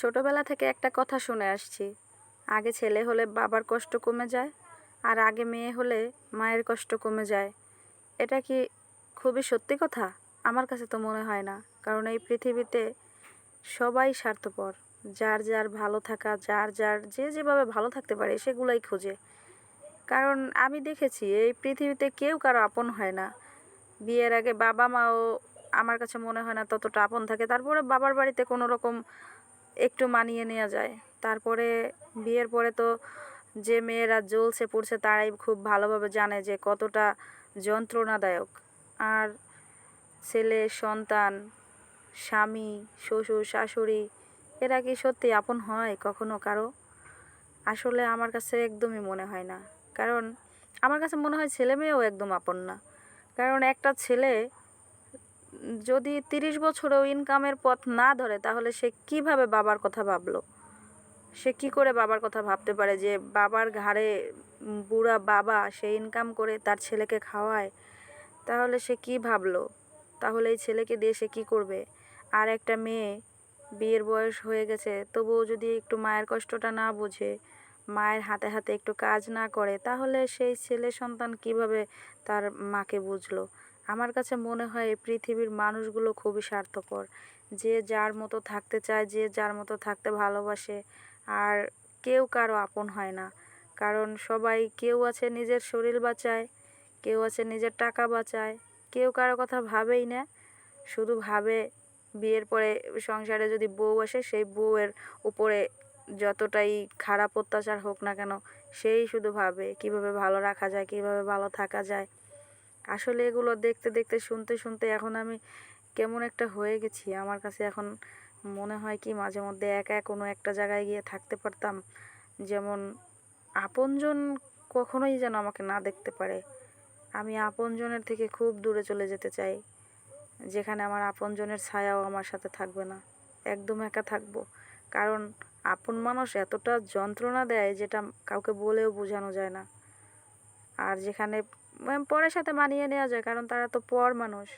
ছোটবেলা থেকে একটা কথা শুনে আসছি। আগে ছেলে হলে বাবার কষ্ট কমে যায়, আর আগে মেয়ে হলে মায়ের কষ্ট কমে যায়। এটা কি খুবই সত্যি কথা? আমার কাছে তো মনে হয় না, কারণ এই পৃথিবীতে সবাই স্বার্থপর। যার যার ভালো থাকা, যার যার যে যেভাবে ভালো থাকতে পারে সেগুলাই খোঁজে। কারণ আমি দেখেছি, এই পৃথিবীতে কেউ কারও আপন হয় না। বিয়ের আগে বাবা মাও আমার কাছে মনে হয় না ততটা আপন থাকে। তারপরে বাবার বাড়িতে কোনো রকম একটু মানিয়ে নেওয়া যায়। তারপরে বিয়ের পরে তো যে মেয়েরা জ্বলছে, পড়ছে তারাই খুব ভালোভাবে জানে যে কতটা যন্ত্রণাদায়ক। আর ছেলে, সন্তান, স্বামী, শ্বশুর, শাশুড়ি, এরা কি সত্যি আপন হয় কখনো কারও? আসলে আমার কাছে একদমই মনে হয় না। কারণ আমার কাছে মনে হয় ছেলে মেয়েও একদম আপন না। কারণ একটা ছেলে যদি তিরিশ বছরেও ইনকামের পথ না ধরে, তাহলে সে কীভাবে বাবার কথা ভাবলো? সে কি করে বাবার কথা ভাবতে পারে যে বাবার ঘাড়ে বুড়া বাবা, সে ইনকাম করে তার ছেলেকে খাওয়ায়? তাহলে সে কি ভাবলো? তাহলে এই ছেলেকে দিয়ে সে কী করবে? আর একটা মেয়ে, বিয়ের বয়স হয়ে গেছে, তবুও যদি একটু মায়ের কষ্টটা না বোঝে, মায়ের হাতে হাতে একটু কাজ না করে, তাহলে সেই ছেলে সন্তান কীভাবে তার মাকে বুঝলো? আমার কাছে মনে হয় এই পৃথিবীর মানুষগুলো খুবই স্বার্থপর। যে যার মতো থাকতে চায়, যে যার মতো থাকতে ভালোবাসে, আর কেউ কারও আপন হয় না। কারণ সবাই কেউ আছে নিজের শরীর বাঁচায়, কেউ আছে নিজের টাকা বাঁচায়, কেউ কারও কথা ভাবেই না। শুধু ভাবে বিয়ের পরে সংসারে যদি বউ আসে, সেই বউয়ের উপরে যতটাই খারাপ অত্যাচার হোক না কেন, সেই শুধু ভাবে কীভাবে ভালো রাখা যায়, কীভাবে ভালো থাকা যায়। আসলে এগুলো দেখতে দেখতে, শুনতে শুনতে এখন আমি কেমন একটা হয়ে গেছি। আমার কাছে এখন মনে হয় কি, মাঝে মধ্যে একা কোনো একটা জায়গায় গিয়ে থাকতে পারতাম। যেমন আপনজন কখনোই যেন আমাকে না দেখতে পারে। আমি আপনজনের থেকে খুব দূরে চলে যেতে চাই। যেখানে আমার আপনজনের ছায়াও আমার সাথে থাকবে না। একদম একা থাকব। কারণ আপন মানুষ এতটা যন্ত্রণা দেয় যেটা কাউকে বলেও বোঝানো যায় না। আর যেখানে পরের সাথে মানিয়ে নেওয়া যায়, কারণ তারা তো পর মানুষ।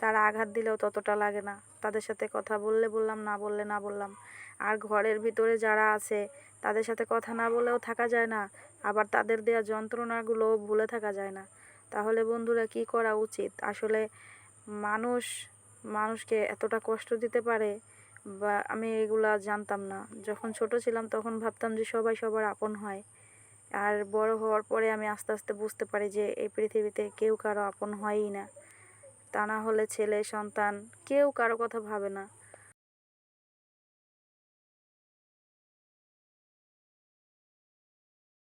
তারা আঘাত দিলেও ততটা লাগে না। তাদের সাথে কথা বললে বললাম, না বললে না বললাম। আর ঘরের ভিতরে যারা আছে, তাদের সাথে কথা না বলেও থাকা যায় না। আবার তাদের দেওয়া যন্ত্রণাগুলো ভুলে থাকা যায় না। তাহলে বন্ধুরা, কি করা উচিত? আসলে মানুষ, মানুষকে এতটা কষ্ট দিতে পারে বা আমি এগুলা জানতাম না। যখন ছোট ছিলাম, তখন ভাবতাম যে সবাই সবার আপন হয়। আর বড় হওয়ার পরে আমি আস্তে আস্তে বুঝতে পারি যে এই পৃথিবীতে কেউ কারও আপন হয়ই না। তা না হলে ছেলে, সন্তান কেউ কারও কথা ভাবে না।